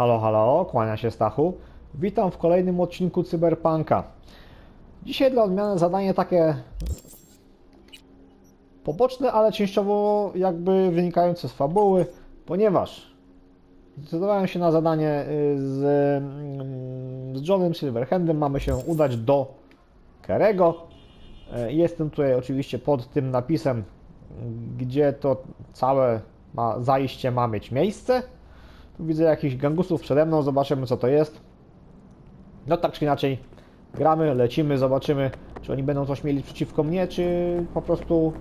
Halo, halo, kłania się Stachu. Witam w kolejnym odcinku Cyberpunka. Dzisiaj dla odmiany zadanie takie poboczne, ale częściowo jakby wynikające z fabuły, ponieważ zdecydowałem się na zadanie y, z, mm, z Johnem Silverhandem. Mamy się udać do Kerego. E, Jestem tutaj oczywiście pod tym napisem, gdzie to całe ma, zajście ma mieć miejsce. Tu widzę jakichś gangusów przede mną, zobaczymy co to jest. No tak czy inaczej, gramy, lecimy, zobaczymy, czy oni będą coś mieli przeciwko mnie, czy po prostu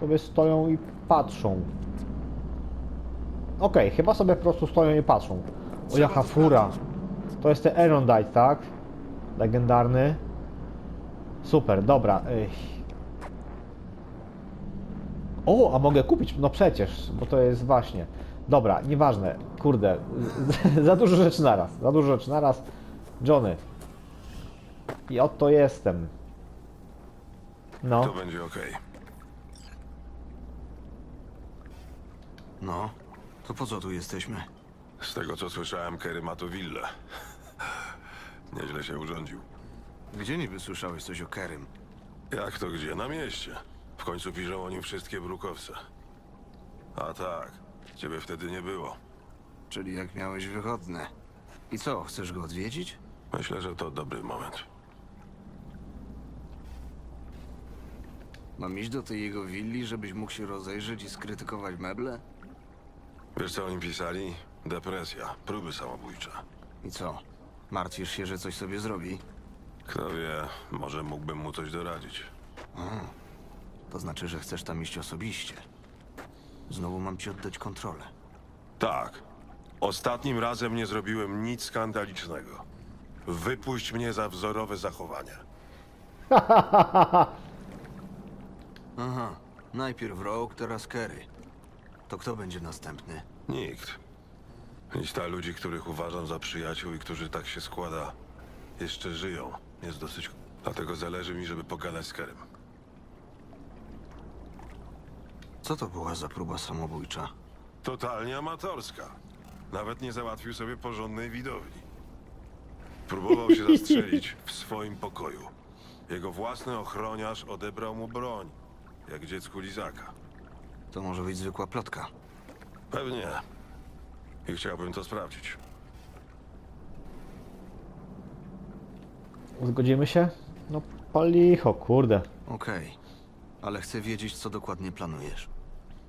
sobie stoją i patrzą. Okej, chyba sobie po prostu stoją i patrzą. O jaka fura. To jest ten Erondite, tak? Legendarny. Super, dobra. Ej. O, a mogę kupić? No przecież, bo to jest właśnie. Dobra, nieważne. Kurde, za dużo rzeczy naraz. Za dużo rzeczy naraz. Johnny. I oto jestem. No. To będzie okej. No, to po co tu jesteśmy? Z tego co słyszałem, Kerry ma tu willę. Nieźle się urządził. Gdzie niby słyszałeś coś o Kerym? Jak to gdzie? Na mieście. W końcu piszą o nim wszystkie brukowce. A tak, ciebie wtedy nie było. Czyli jak miałeś wychodne. I co, chcesz go odwiedzić? Myślę, że to dobry moment. Mam iść do tej jego willi, żebyś mógł się rozejrzeć i skrytykować meble? Wiesz co oni pisali? Depresja, próby samobójcze. I co? Martwisz się, że coś sobie zrobi? Kto wie, może mógłbym mu coś doradzić. To znaczy, że chcesz tam iść osobiście. Znowu mam ci oddać kontrolę. Tak. Ostatnim razem nie zrobiłem nic skandalicznego. Wypuść mnie za wzorowe zachowanie. Aha, najpierw Rogue, teraz Kerry. To kto będzie następny? Nikt. Lista ludzi, których uważam za przyjaciół i którzy tak się składa, jeszcze żyją. Jest dosyć. Dlatego zależy mi, żeby pogadać z Kerem. Co to była za próba samobójcza? Totalnie amatorska. Nawet nie załatwił sobie porządnej widowni. Próbował się zastrzelić w swoim pokoju. Jego własny ochroniarz odebrał mu broń, jak dziecku lizaka. To może być zwykła plotka. Pewnie. I chciałbym to sprawdzić. Zgodzimy się? No palicho, kurde. Okej, ale chcę wiedzieć, co dokładnie planujesz.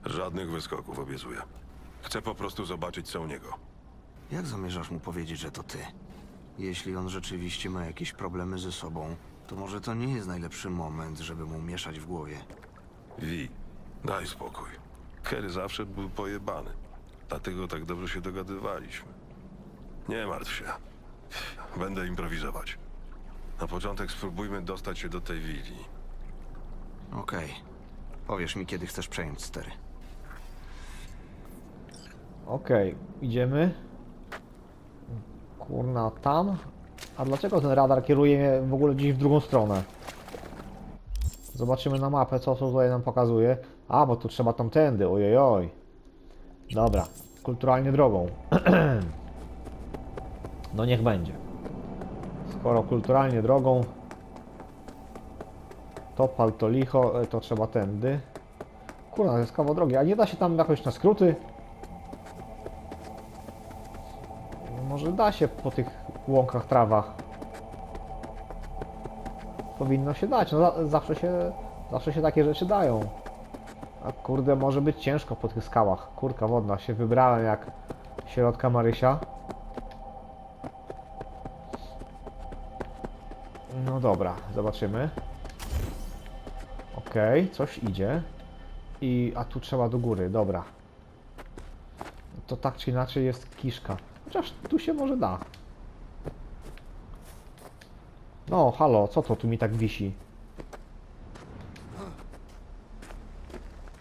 Żadnych wyskoków obiecuję. Chcę po prostu zobaczyć, co u niego. Jak zamierzasz mu powiedzieć, że to ty? Jeśli on rzeczywiście ma jakieś problemy ze sobą, to może to nie jest najlepszy moment, żeby mu mieszać w głowie. Wi, daj spokój. Kerry zawsze był pojebany. Dlatego tak dobrze się dogadywaliśmy. Nie martw się. Będę improwizować. Na początek spróbujmy dostać się do tej willi. Okej. Powiesz mi, kiedy chcesz przejąć stery. Okej, idziemy. Kurna, tam? A dlaczego ten radar kieruje mnie w ogóle gdzieś w drugą stronę? Zobaczymy na mapę, co to tutaj nam pokazuje. A, bo tu trzeba tamtędy, ojojoj. Dobra, kulturalnie drogą. no niech będzie. Skoro kulturalnie drogą, to pal to licho, e, to trzeba tędy. Kurna, to jest kawał drogi, a nie da się tam jakoś na skróty? Może da się po tych łąkach, trawach. Powinno się dać. No, za, zawsze, się, zawsze się takie rzeczy dają. A kurde, może być ciężko po tych skałach. Kurka wodna, się wybrałem jak środka Marysia. No dobra, zobaczymy. Okej, coś idzie. I, a tu trzeba do góry, dobra. To tak czy inaczej jest kiszka. Chociaż tu się może da. No, halo, co to tu mi tak wisi?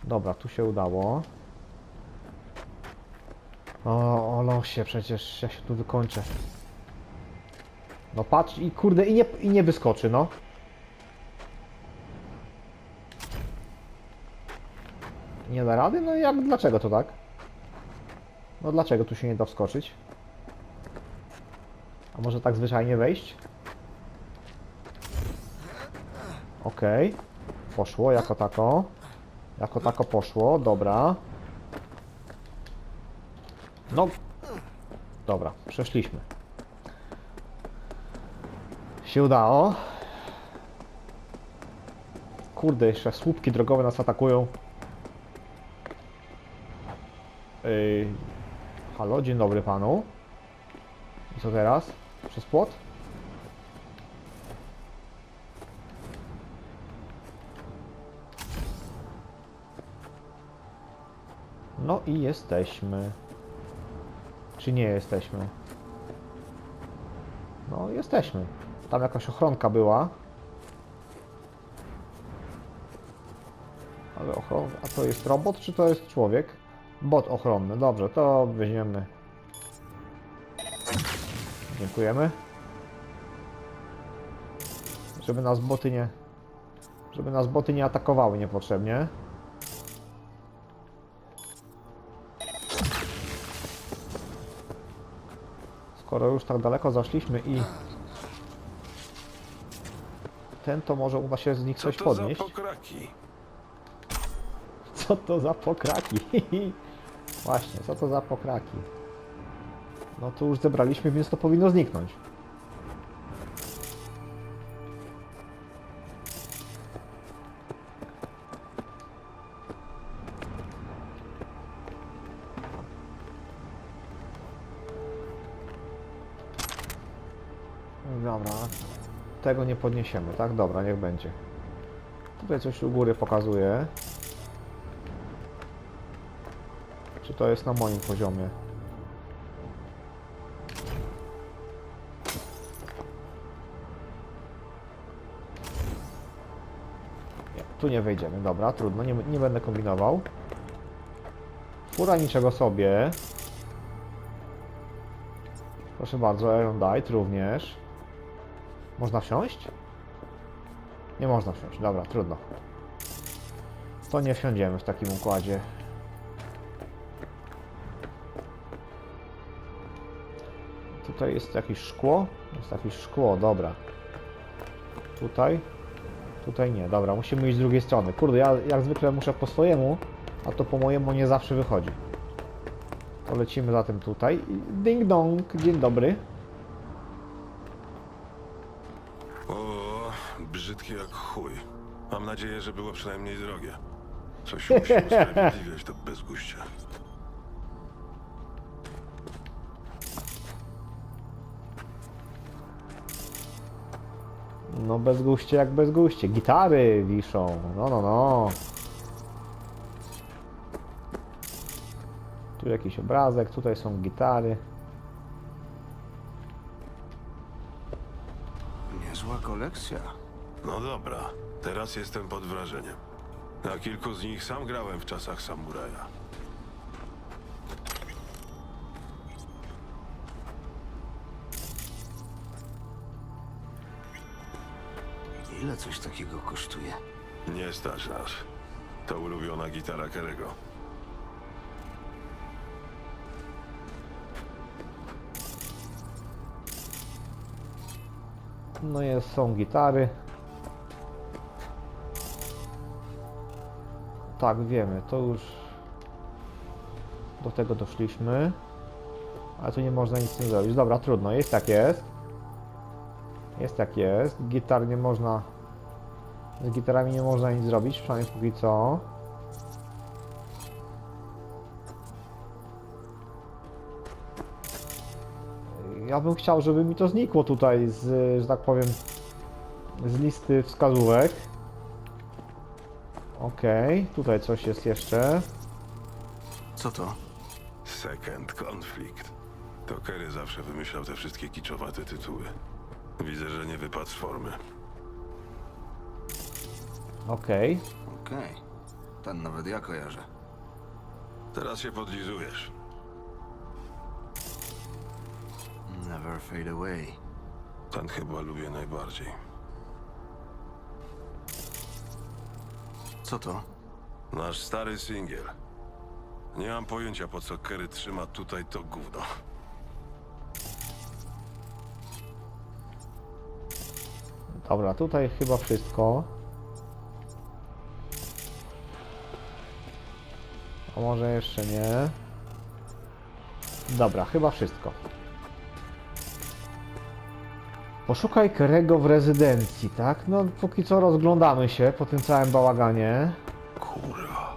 Dobra, tu się udało. O, o losie, przecież ja się tu wykończę. No patrz i kurde, i nie, i nie wyskoczy, no. Nie da rady? No jak, dlaczego to tak? No dlaczego tu się nie da wskoczyć? A może tak zwyczajnie wejść? Okej. Poszło jako tako. Jako tako poszło, dobra. No. Dobra, przeszliśmy. Się udało. Kurde, jeszcze słupki drogowe nas atakują. Yy, halo, dzień dobry panu. I co teraz? Przez płot? No i jesteśmy. Czy nie jesteśmy? No, jesteśmy. Tam jakaś ochronka była. Ale ochron... A to jest robot, czy to jest człowiek? Bot ochronny. Dobrze, to weźmiemy. Dziękujemy. Żeby nas boty nie... Żeby nas boty nie atakowały niepotrzebnie. Skoro już tak daleko zaszliśmy i... Ten to może uda się z nich Co coś to podnieść. za pokraki? Co to za pokraki? Właśnie, co to za pokraki? No to już zebraliśmy, więc to powinno zniknąć. Dobra, tego nie podniesiemy, tak? Dobra, niech będzie. Tutaj coś u góry pokazuje. Czy to jest na moim poziomie? Tu nie wejdziemy, dobra, trudno, nie, nie będę kombinował. Fura niczego sobie. Proszę bardzo, Erondite również. Można wsiąść? Nie można wsiąść, dobra, trudno. To nie wsiądziemy w takim układzie. Tutaj jest jakieś szkło? Jest jakieś szkło, dobra. Tutaj? Tutaj nie, dobra, musimy iść z drugiej strony. Kurde, ja jak zwykle muszę po swojemu, a to po mojemu nie zawsze wychodzi. To lecimy zatem tutaj. I Ding dong, dzień dobry. O, brzydkie jak chuj. Mam nadzieję, że było przynajmniej drogie. Coś musi usprawiedliwiać to bezguście. No bez guście jak bez guście. Gitary wiszą. No, no, no. Tu jakiś obrazek, tutaj są gitary. Niezła kolekcja. No dobra, teraz jestem pod wrażeniem. Na kilku z nich sam grałem w czasach samuraja. Ile coś takiego kosztuje? Nie stać nas. To ulubiona gitara Kerego. No jest, są gitary. Tak, wiemy, to już do tego doszliśmy. Ale tu nie można nic nie zrobić. Dobra, trudno, jest jak jest. Jest jak jest. Gitar nie można... Z gitarami nie można nic zrobić, przynajmniej póki co. Ja bym chciał, żeby mi to znikło tutaj z, że tak powiem, z listy wskazówek. Okej, tutaj coś jest jeszcze. Co to? Second Conflict. To Kerry zawsze wymyślał te wszystkie kiczowate tytuły. Widzę, że nie wypadł z formy. Okej. Okej. Ten nawet ja kojarzę. Teraz się podlizujesz. Never fade away. Ten chyba lubię najbardziej. Co to? Nasz stary singiel. Nie mam pojęcia, po co Kerry trzyma tutaj to gówno. Dobra, tutaj chyba wszystko. A może jeszcze nie. Dobra, chyba wszystko. Poszukaj Kerego w rezydencji, tak? No, póki co rozglądamy się po tym całym bałaganie. Kurwa.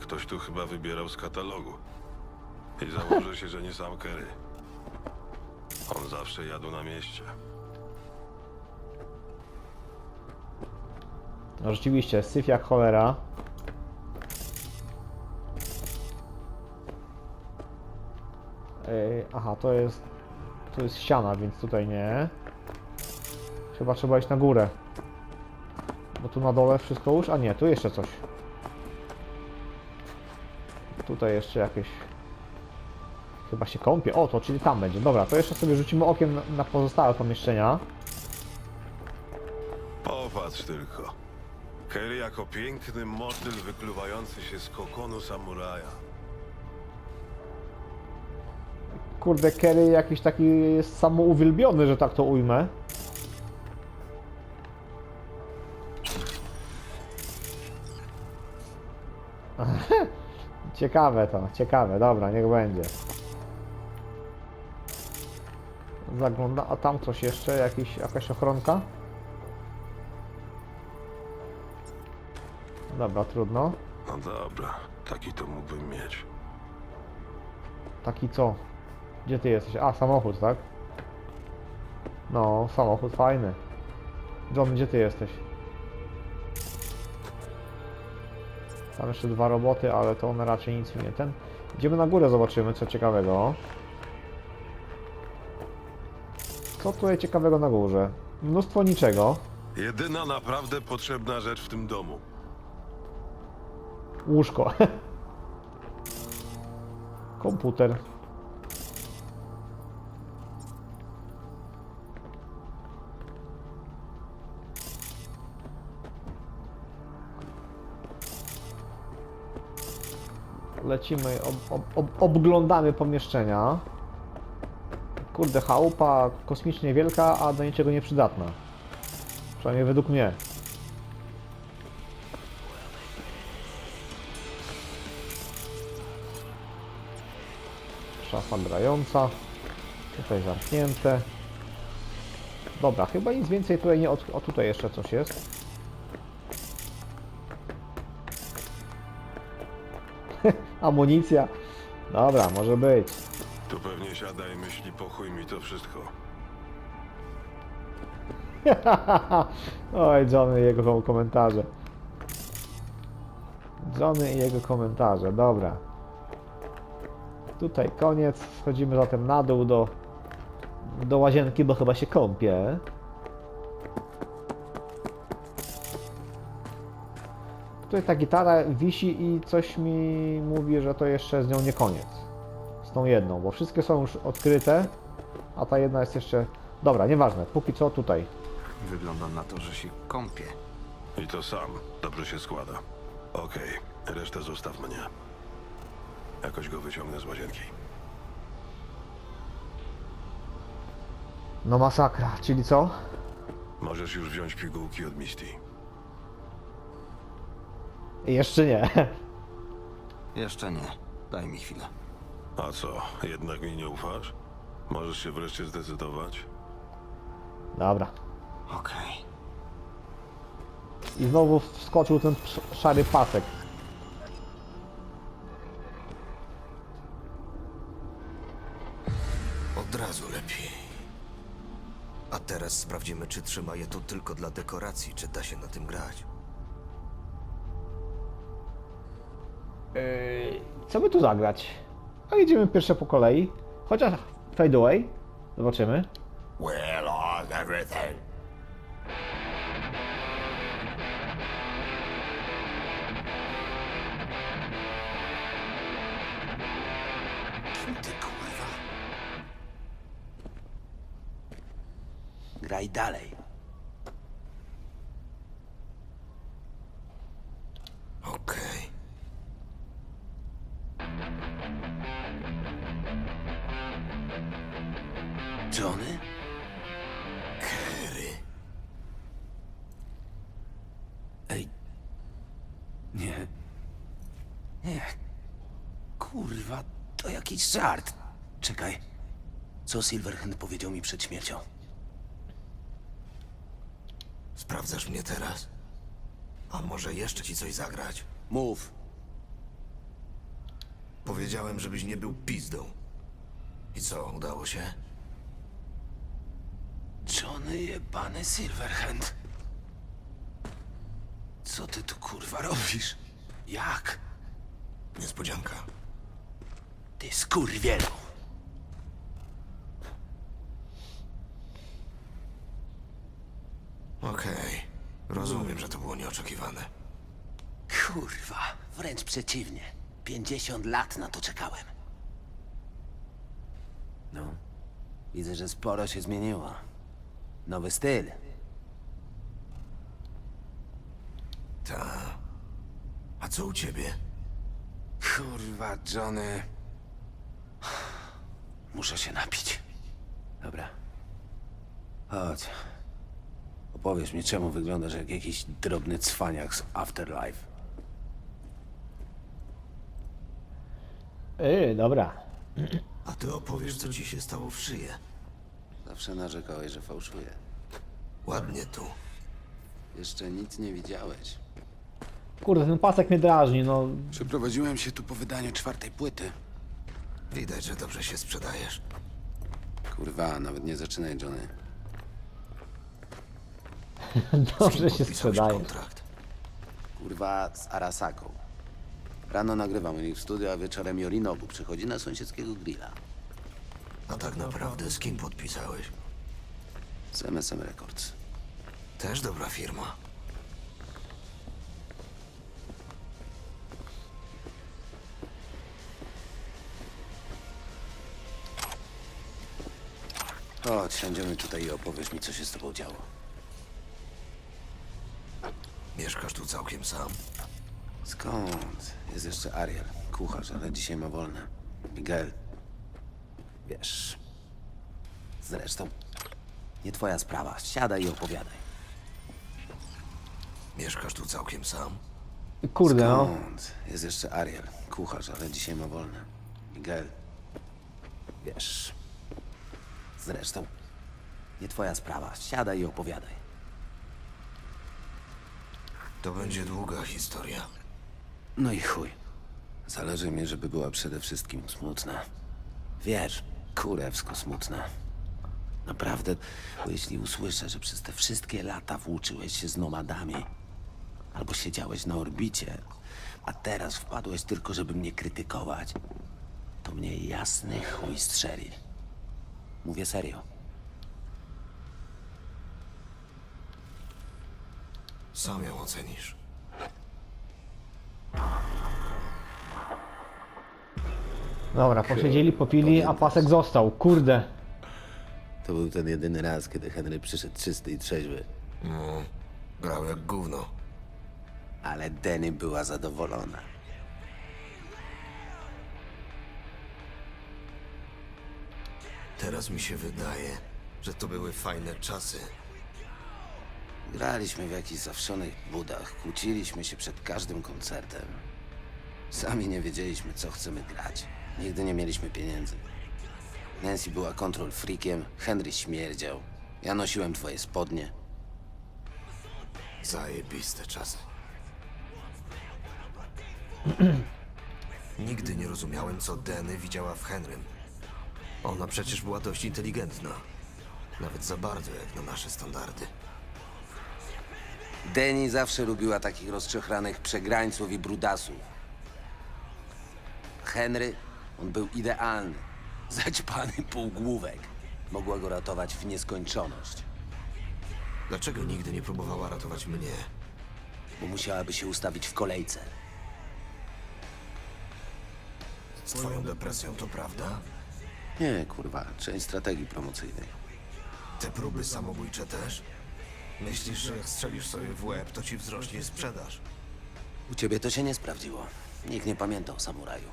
Ktoś tu chyba wybierał z katalogu. I założę się, że nie sam Kerry. On zawsze jadł na mieście. No rzeczywiście, syf jak cholera. Ej, aha, to jest... To jest ściana, więc tutaj nie. Chyba trzeba iść na górę. Bo tu na dole wszystko już? A nie, tu jeszcze coś. Tutaj jeszcze jakieś... Chyba się kąpie. O, to czyli tam będzie. Dobra, to jeszcze sobie rzucimy okiem na, pozostałe pomieszczenia. Popatrz tylko. Kerry jako piękny motyl wykluwający się z kokonu samuraja. Kurde, Kerry jakiś taki jest samouwielbiony, że tak to ujmę. ciekawe to, ciekawe, dobra, niech będzie. Zagląda, a tam coś jeszcze, jakiś, jakaś ochronka? Dobra, trudno. No dobra, taki to mógłbym mieć. Taki co? Gdzie ty jesteś? A, samochód, tak? No, samochód fajny. John, gdzie ty jesteś? Tam jeszcze dwa roboty, ale to one raczej nic nie ten. Idziemy na górę, zobaczymy co ciekawego. Co tutaj ciekawego na górze? Mnóstwo niczego. Jedyna naprawdę potrzebna rzecz w tym domu. Łóżko. Komputer. Lecimy, ob, ob, ob, obglądamy pomieszczenia. Kurde, chałupa kosmicznie wielka, a do niczego nieprzydatna. Przynajmniej według mnie. Szafa grająca. Tutaj zamknięte. Dobra, chyba nic więcej tutaj nie... O, tutaj jeszcze coś jest. Amunicja. Dobra, może być. Tu pewnie siada i myśli, po chuj mi to wszystko. Oj, Johnny i jego komentarze. Johnny i jego komentarze, dobra. Tutaj koniec. Schodzimy zatem na dół do, do łazienki, bo chyba się kąpie. Tutaj ta gitara wisi i coś mi mówi, że to jeszcze z nią nie koniec. Z tą jedną, bo wszystkie są już odkryte, a ta jedna jest jeszcze... Dobra, nieważne, póki co tutaj. Wygląda na to, że się kąpie. I to sam. Dobrze się składa. Okej, resztę zostaw mnie. Jakoś go wyciągnę z łazienki. No masakra, czyli co? Możesz już wziąć pigułki od Misty. Jeszcze nie. Jeszcze nie. Daj mi chwilę. A co, jednak mi nie ufasz? Możesz się wreszcie zdecydować? Dobra. Okej. I znowu wskoczył ten sz- szary pasek. Od razu lepiej. A teraz sprawdzimy, czy trzyma je tu tylko dla dekoracji, czy da się na tym grać. Co by tu zagrać? A idziemy pierwsze po kolei. Chociaż fade away. Zobaczymy. Everything. Graj dalej. Nie. Nie. Kurwa, to jakiś żart. Czekaj. Co Silverhand powiedział mi przed śmiercią? Sprawdzasz mnie teraz? A może jeszcze ci coś zagrać? Mów. Powiedziałem, żebyś nie był pizdą. I co, udało się? Johnny jebany Silverhand. Co ty tu kurwa robisz? Jak? Niespodzianka. Ty skurwielu. Okej. Rozumiem, że to było nieoczekiwane. Kurwa, wręcz przeciwnie. 50 lat na to czekałem. No, widzę, że sporo się zmieniło. Nowy styl. Ta. A co u ciebie? Kurwa, Johnny. Muszę się napić. Dobra. Chodź. Opowiesz mi, czemu wyglądasz jak jakiś drobny cwaniak z Afterlife. Yy, dobra. A ty opowiesz, co ci się stało w szyję. Zawsze narzekałeś, że fałszuję. Ładnie tu. Jeszcze nic nie widziałeś. Kurde, ten pasek mnie drażni, no. Przeprowadziłem się tu po wydaniu czwartej płyty. Widać, że dobrze się sprzedajesz. Kurwa, nawet nie zaczynaj, Johnny. Dobrze się Podpisałeś sprzedaje. kontrakt. Kurwa, z Arasaką. Rano nagrywam u nich w studiu, a wieczorem Yorinobu przychodzi na sąsiedzkiego grilla. A tak naprawdę z kim podpisałeś? Z MSM Records. Też dobra firma. Chodź, siądziemy tutaj i opowiesz mi, co się z tobą działo. Mieszkasz tu całkiem sam. Skąd? Jest jeszcze Ariel, kucharz, ale dzisiaj ma wolne. Miguel. Wiesz. Zresztą, nie twoja sprawa. Siadaj i opowiadaj. Mieszkasz tu całkiem sam. Kurde, no. Skąd? Jest jeszcze Ariel, kucharz, ale dzisiaj ma wolne. Miguel. Wiesz. Zresztą, nie twoja sprawa. Siadaj i opowiadaj. To będzie długa historia. No i chuj. Zależy mi, żeby była przede wszystkim smutna. Wiesz, kurewsko smutna. Naprawdę, bo jeśli usłyszę, że przez te wszystkie lata włóczyłeś się z nomadami, albo siedziałeś na orbicie, a teraz wpadłeś tylko, żeby mnie krytykować, to mnie jasny chuj strzeli. Mówię serio. Sam ją ocenisz. Dobra, posiedzieli, popili, a pasek został. Kurde. To był ten jedyny raz, kiedy Henry przyszedł czysty i trzeźwy. No, grał jak gówno. Ale Denny była zadowolona. Teraz mi się wydaje, że to były fajne czasy. Graliśmy w jakichś zawszonych budach, kłóciliśmy się przed każdym koncertem. Sami nie wiedzieliśmy, co chcemy grać. Nigdy nie mieliśmy pieniędzy. Nancy była kontrol freakiem, Henry śmierdział. Ja nosiłem twoje spodnie. Zajebiste czasy. Nigdy nie rozumiałem, co Denny widziała w Henrym. Ona przecież była dość inteligentna. Nawet za bardzo jak na nasze standardy. Denny zawsze lubiła takich rozczochranych przegrańców i brudasów. Henry, on był idealny. Zaćpany półgłówek. Mogła go ratować w nieskończoność, Dlaczego nigdy nie próbowała ratować mnie? bo musiałaby się ustawić w kolejce. Z twoją depresją to prawda? Nie, kurwa, część strategii promocyjnej. Te próby samobójcze też? Myślisz, że jak strzelisz sobie w łeb, to ci wzrośnie sprzedaż? U ciebie to się nie sprawdziło. Nikt nie pamiętał samuraju.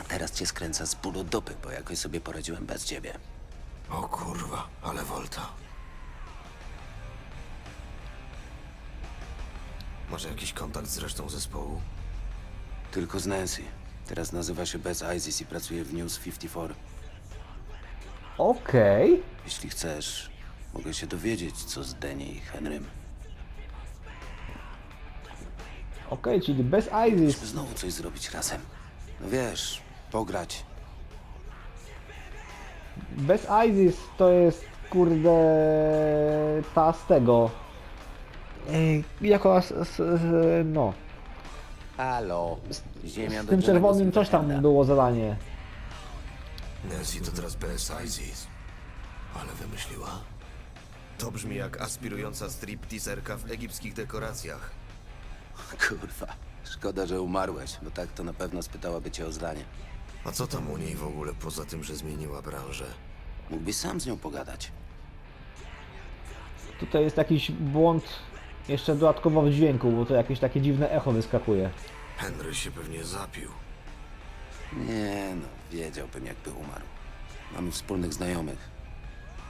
A teraz cię skręca z bólu dupy, bo jakoś sobie poradziłem bez ciebie. O kurwa, ale Volta. Może jakiś kontakt z resztą zespołu? Tylko z Nancy. Teraz nazywa się Bez ISIS i pracuje w News 54. Okej. Jeśli chcesz, mogę się dowiedzieć, co z Denny i Henrym. Okej, czyli bez ISIS. Żeby znowu coś zrobić razem. No wiesz, pograć. Bez ISIS to jest kurde ta z tego. Ej, jako as, as, as- no. Halo. Ziemia Z do tym czerwonym coś tam było zadanie. Nancy to teraz bez ISIS. Ale wymyśliła. To brzmi jak aspirująca stripteaserka w egipskich dekoracjach. Kurwa. Szkoda, że umarłeś, bo tak to na pewno spytałaby cię o zdanie. A co tam u niej w ogóle poza tym, że zmieniła branżę? Mógłbyś sam z nią pogadać. Tutaj jest jakiś błąd jeszcze dodatkowo w dźwięku, bo to jakieś takie dziwne echo wyskakuje. Henry się pewnie zapił. Nie no, wiedziałbym jakby umarł. Mamy wspólnych znajomych.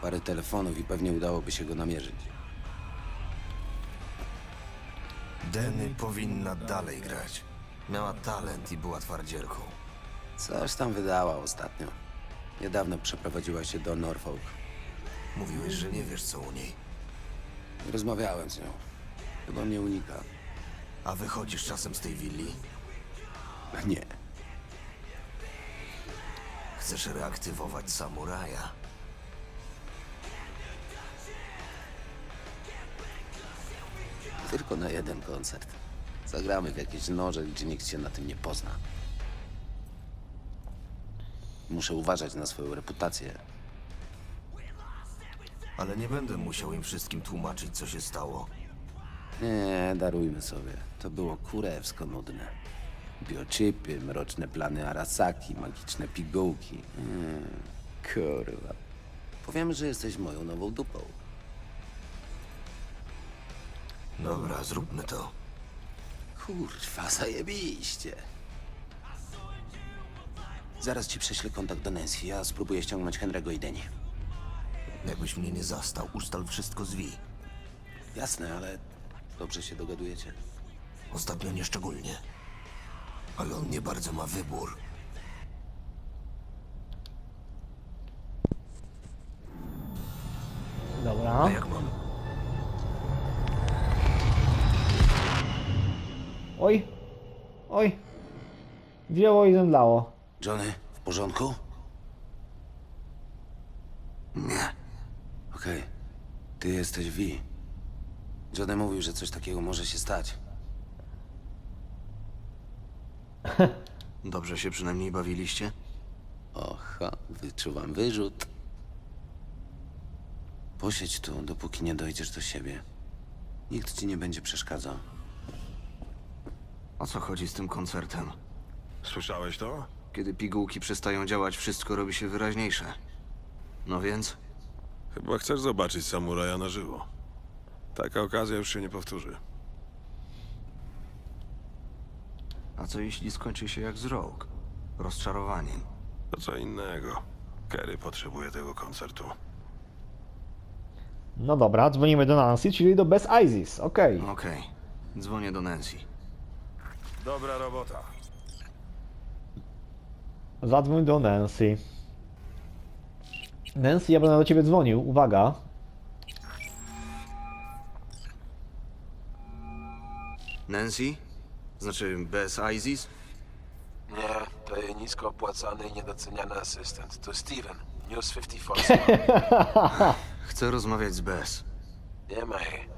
Parę telefonów i pewnie udałoby się go namierzyć. Denny powinna dalej grać. Miała talent i była twardzielką. Coś tam wydała ostatnio. Niedawno przeprowadziła się do Norfolk. Mówiłeś, że nie wiesz co u niej. Rozmawiałem z nią. Chyba mnie unika. A wychodzisz czasem z tej willi? Nie. Chcesz reaktywować samuraja? Tylko na jeden koncert. Zagramy w jakieś noże, gdzie nikt się na tym nie pozna. Muszę uważać na swoją reputację. Ale nie będę musiał im wszystkim tłumaczyć, co się stało. Nie, darujmy sobie. To było kurewsko nudne. Biochipy, mroczne plany Arasaki, magiczne pigułki. Mm, kurwa. Powiemy, że jesteś moją nową dupą. Dobra, zróbmy to. Kurwa, zajebiście. Zaraz ci prześlę kontakt do Nancy, ja spróbuję ściągnąć Henry'ego i Deni. Jakbyś mnie nie zastał, ustal wszystko z Wi. Jasne, ale dobrze się dogadujecie. Ostatnio nieszczególnie. Ale on nie bardzo ma wybór. Dobra. A jak mam? Oj. Oj. Wzięło i zemdlało. Johnny, w porządku? Nie. Okej. Ty jesteś V. Johnny mówił, że coś takiego może się stać. Dobrze się przynajmniej bawiliście? Oha, wyczuwam wyrzut. Posiedź tu, dopóki nie dojdziesz do siebie. Nikt ci nie będzie przeszkadzał. O co chodzi z tym koncertem? Słyszałeś to? Kiedy pigułki przestają działać, wszystko robi się wyraźniejsze. No więc? Chyba chcesz zobaczyć samuraja na żywo. Taka okazja już się nie powtórzy. A co jeśli skończy się jak z Rogue? Rozczarowaniem. To co innego. Kerry potrzebuje tego koncertu. No dobra, dzwonimy do Nancy, czyli do bez ISIS. Okej. Okej. Dzwonię do Nancy. Dobra robota. Zadzwoń do Nancy. Nancy, ja będę do ciebie dzwonił. Uwaga. Nancy? Znaczy bez ISIS? Nie, to jej nisko opłacany i niedoceniany asystent. To Steven, News 54. Chcę rozmawiać z Bez. Nie ma jej.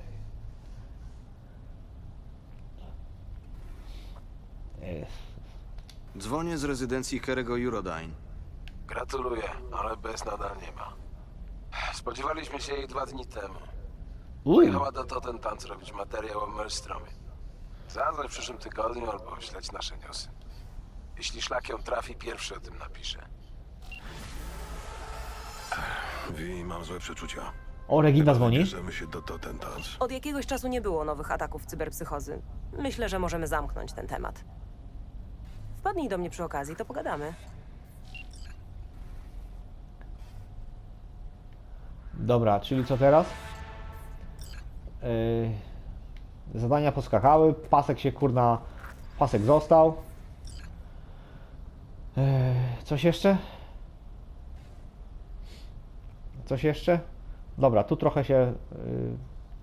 Dzwonię z rezydencji Kerego Eurodyne. Gratuluję, ale bez nadal nie ma. Spodziewaliśmy się jej dwa dni temu. Uj, Jechała do Tottenham zrobić materiał o Maelstromie. Zadzwoń w przyszłym tygodniu albo śledź nasze newsy. Jeśli szlak ją trafi, pierwszy o tym napisze. Wi, mam złe przeczucia. o Regina dzwoni. Bierzemy się do Totentans. Od jakiegoś czasu nie było nowych ataków cyberpsychozy. Myślę, że możemy zamknąć ten temat. Wpadnij do mnie przy okazji, to pogadamy. Dobra, czyli co teraz? Yy, zadania poskakały, pasek się kurna, pasek został. Eee, coś jeszcze? Coś jeszcze? Dobra, tu trochę się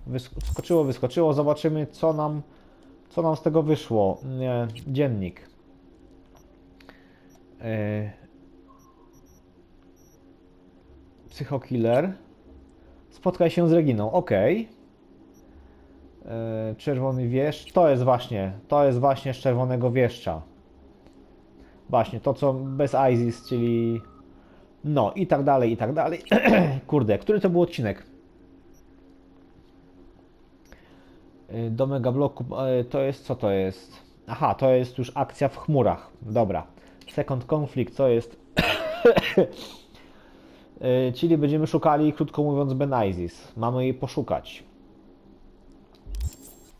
yy, wysk- wskoczyło, wyskoczyło. Zobaczymy, co nam, co nam z tego wyszło. Nie, dziennik. Psychokiller. Spotkaj się z Reginą. Ok. Czerwony wieszcz. To jest właśnie, to jest właśnie z czerwonego wieszcza. Właśnie, to co bez ISIS, czyli no i tak dalej, i tak dalej. Kurde, który to był odcinek? Y, Do megabloku y, to jest, co to jest? Aha, to jest już akcja w chmurach. Dobra. Second Conflict, co jest? Czyli będziemy szukali, krótko mówiąc, Benizis. Mamy jej poszukać.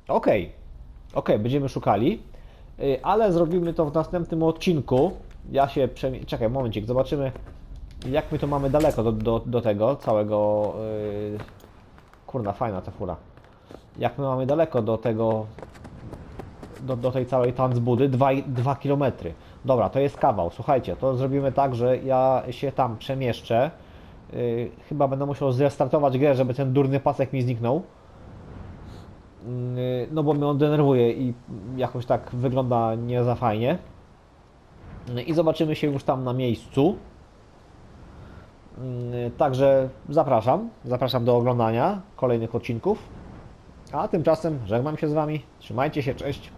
Okej. Okej, będziemy szukali. Y, Ale zrobimy to w następnym odcinku. Ja się przemi... Czekaj, momencik, zobaczymy jak my to mamy daleko do, do, do tego całego... Yy... Kurna, fajna ta fura. Jak my mamy daleko do tego... Do, do tej całej tanzbudy? 2 km. Dobra, to jest kawał. Słuchajcie, to zrobimy tak, że ja się tam przemieszczę. Yy, chyba będę musiał zrestartować grę, żeby ten durny pasek mi zniknął. Yy, no bo mnie on denerwuje i jakoś tak wygląda nie za fajnie. I zobaczymy się już tam na miejscu. Yy, Także zapraszam, zapraszam do oglądania kolejnych odcinków. A tymczasem żegnam się z Wami. Trzymajcie się, cześć.